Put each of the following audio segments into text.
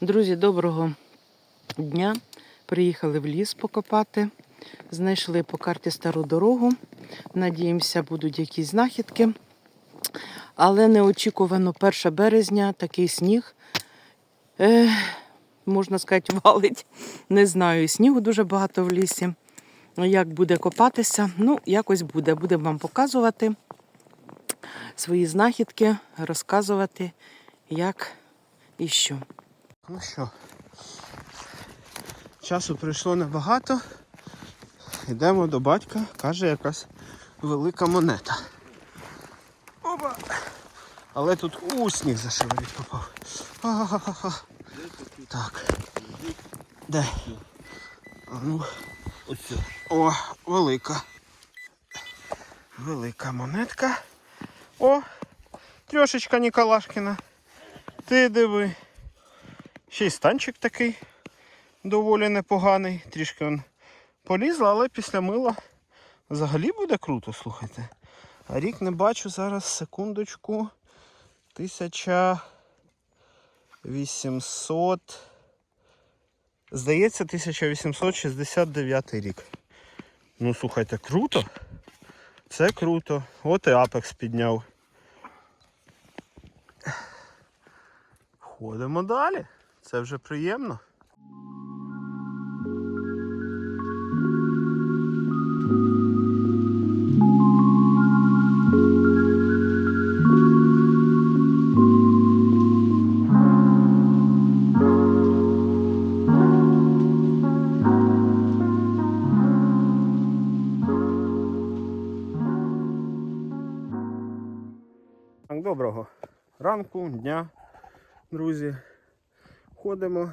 Друзі, доброго дня. Приїхали в ліс покопати. Знайшли по карті стару дорогу. Надіємося, будуть якісь знахідки. Але неочікувано 1 березня такий сніг. Е, можна сказати, валить. Не знаю, снігу дуже багато в лісі. Як буде копатися? Ну, якось буде. Будемо вам показувати свої знахідки, розказувати, як і що. Ну що, часу пройшло небагато. Йдемо до батька, каже якась велика монета. Опа! Але тут у сніг зашевелить попав. Ха-ха-ха-ха. Так. Де? А ну. О, велика. Велика монетка. О, трьошечка Ніколашкіна. Ти диви. Ще й станчик такий доволі непоганий. Трішки він полізла, але після мила взагалі буде круто, слухайте. А рік не бачу зараз, секундочку. 1800. Здається, 1869 рік. Ну, слухайте, круто. Це круто. От і Апекс підняв. Ходимо далі. Це вже приємно. Доброго ранку, дня, друзі. Ходимо,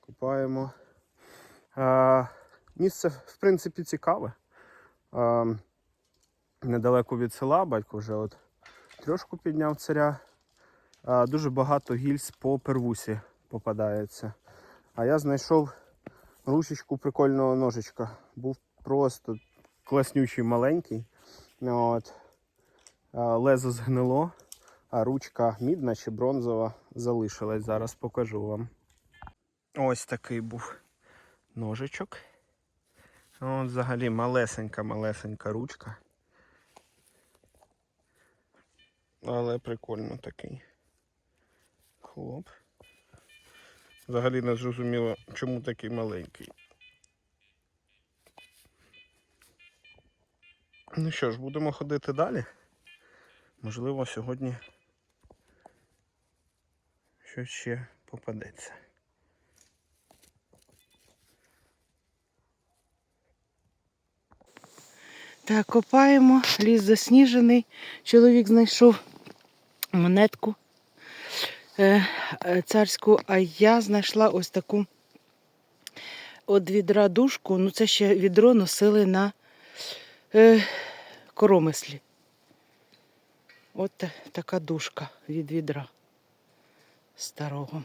купаємо. А, місце, в принципі, цікаве. А, недалеко від села, батько вже от трьошку підняв царя. А, дуже багато гільз по первусі попадається. А я знайшов ручечку прикольного ножичка. Був просто класнючий маленький. От. Лезо згнило, а ручка мідна чи бронзова залишилась. Зараз покажу вам. Ось такий був ножичок. От взагалі малесенька-малесенька ручка. Але прикольно такий. Хлоп. Взагалі не зрозуміло, чому такий маленький. Ну що ж, будемо ходити далі. Можливо, сьогодні щось ще попадеться. Так, копаємо, ліс засніжений. Чоловік знайшов монетку е, е, царську, а я знайшла ось таку от відра дужку. Ну, це ще відро носили на е, коромислі. От та- така дужка від відра старого.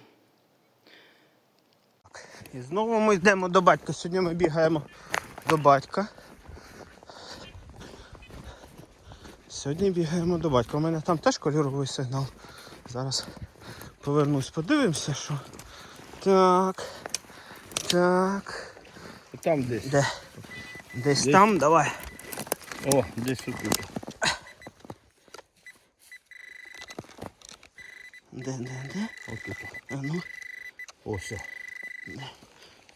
І знову ми йдемо до батька. Сьогодні ми бігаємо до батька. Сьогодні бігаємо до батька. У мене там теж кольоровий сигнал. Зараз повернусь, подивимося, що. Так. Так. Там десь. Де? Десь Десь. там, давай. О, десь тут. Де, де, де? Ось тут. А ну. Ось.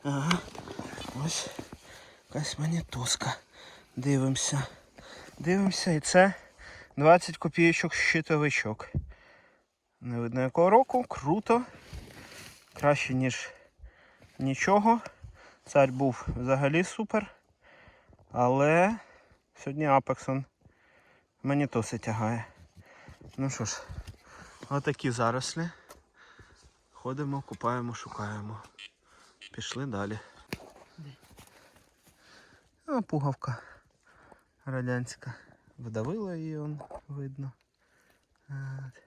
Ага. Ось якась монетоска. Дивимося. Дивимося, і це 20 копійочок щитовичок. Не видно якого року. Круто. Краще, ніж нічого. Цар був взагалі супер. Але сьогодні Апексон монетоси тягає. Ну що ж, отакі зарослі. Ходимо, купаємо, шукаємо. Пішли далі. А пугавка радянська. Вдавила її он, видно. От.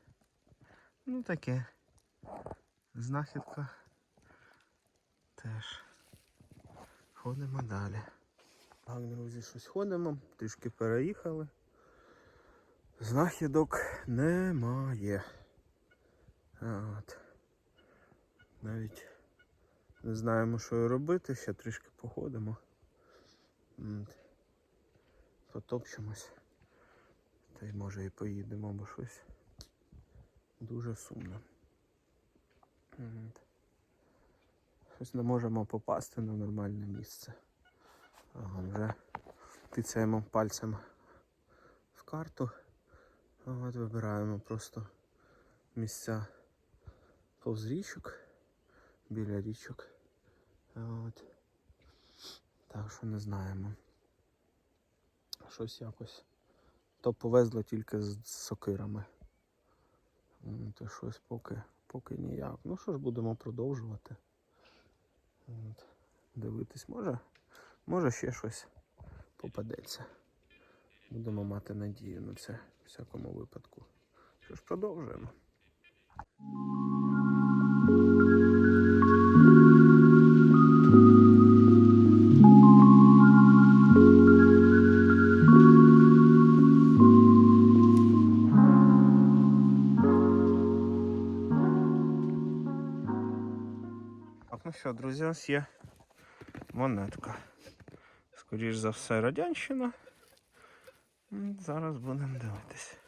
Ну таке. Знахідка. Теж. Ходимо далі. Так, друзі, щось ходимо, трішки переїхали. Знахідок немає. От. Навіть не знаємо, що робити, ще трішки походимо. Потопчемось. Та й може і поїдемо, бо щось дуже сумно. Щось не можемо попасти на нормальне місце. Ага, вже тицяємо пальцем в карту. От вибираємо просто місця повз річок, біля річок. От. Так що не знаємо. Щось якось. То повезло тільки з сокирами. То щось поки, поки ніяк. Ну що ж будемо продовжувати. От. Дивитись, може, може ще щось попадеться. Будемо мати надію на це в всякому випадку. Що ж, продовжуємо. Нас є монетка. Скоріш за все, радянщина. Зараз будемо дивитись.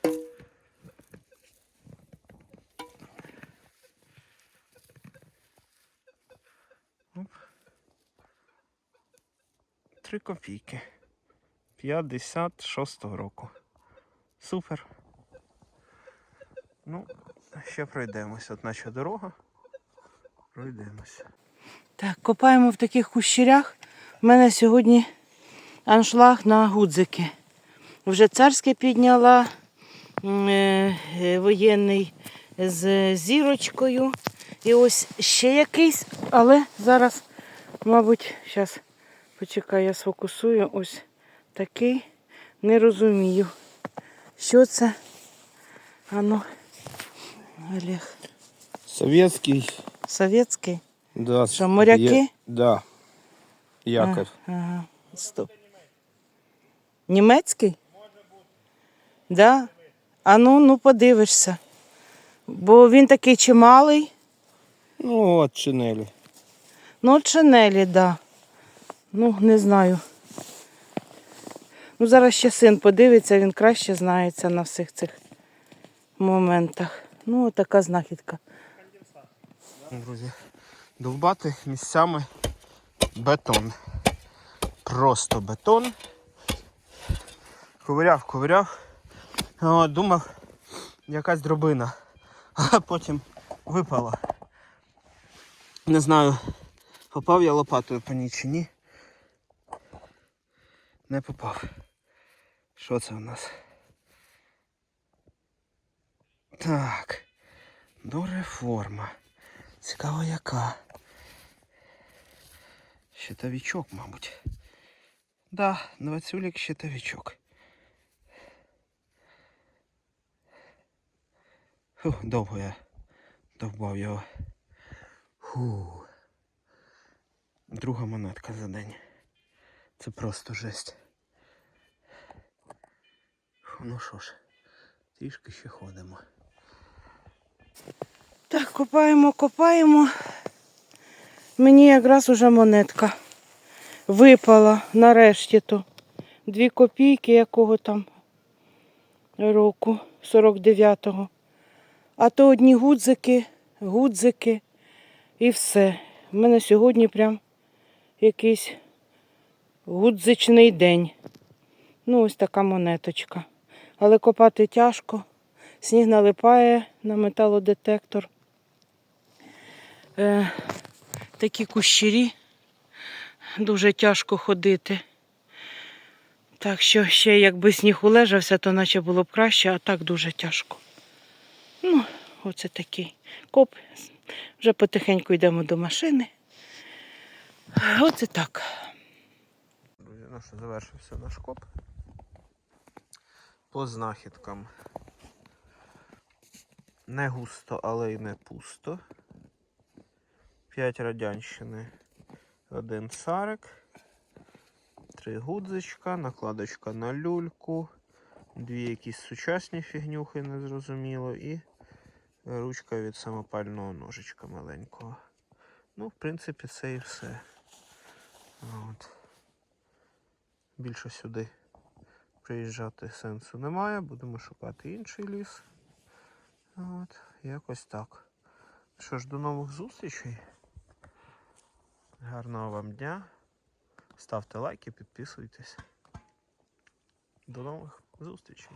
Оп. Три копійки. 56-го року. Супер. Ну, ще пройдемось. От наче дорога. Пройдемося. Так, копаємо в таких кущерях. У мене сьогодні аншлаг на гудзики. Вже царське підняла е, е, воєнний з зірочкою. І ось ще якийсь, але зараз, мабуть, зараз почекай, я сфокусую. Ось такий. Не розумію. Що це? Ану, Олег. Советский. Совєтський? Да. Що, моряки? Є- Да. Якорь. Ага, стоп. Німецький? Да? А ну, ну подивишся. Бо він такий чималий. Ну, от чинелі. Ну, от шинелі, да. Ну, не знаю. Ну, зараз ще син подивиться, він краще знається на всіх цих моментах. Ну, така знахідка. Друзі, довбати місцями бетон. Просто бетон. Ковиряв, ковиряв. Думав, якась дробина. А потім випала. Не знаю, попав я лопатою по ній чи ні. Не попав. Що це у нас? Так. Дореформа. Цікаво яка. Щитовичок, мабуть. Да, двадцюлік щитовичок. Фу, довго я довбав його. Фу. Друга монетка за день. Це просто жесть. Фу, ну що ж, трішки ще ходимо. Копаємо, копаємо. Мені якраз уже монетка випала нарешті то. Дві копійки якого там року, 49-го. А то одні гудзики, гудзики і все. У мене сьогодні прям якийсь гудзичний день. Ну, ось така монеточка. Але копати тяжко. Сніг налипає на металодетектор. Е, такі кущері. Дуже тяжко ходити. Так що ще якби сніг улежався, то наче було б краще, а так дуже тяжко. Ну, оце такий коп. Вже потихеньку йдемо до машини. Оце так. Друзі, ну що, завершився наш коп. По знахідкам. Не густо, але й не пусто. 5 радянщини, один царик, три гудзичка, накладочка на люльку, дві якісь сучасні фігнюхи, незрозуміло, і ручка від самопального ножичка маленького. Ну, в принципі, це і все. От. Більше сюди приїжджати сенсу немає. Будемо шукати інший ліс. От, якось так. Що ж, до нових зустрічей. Гарного вам дня. Ставте лайки, підписуйтесь. До нових зустрічей.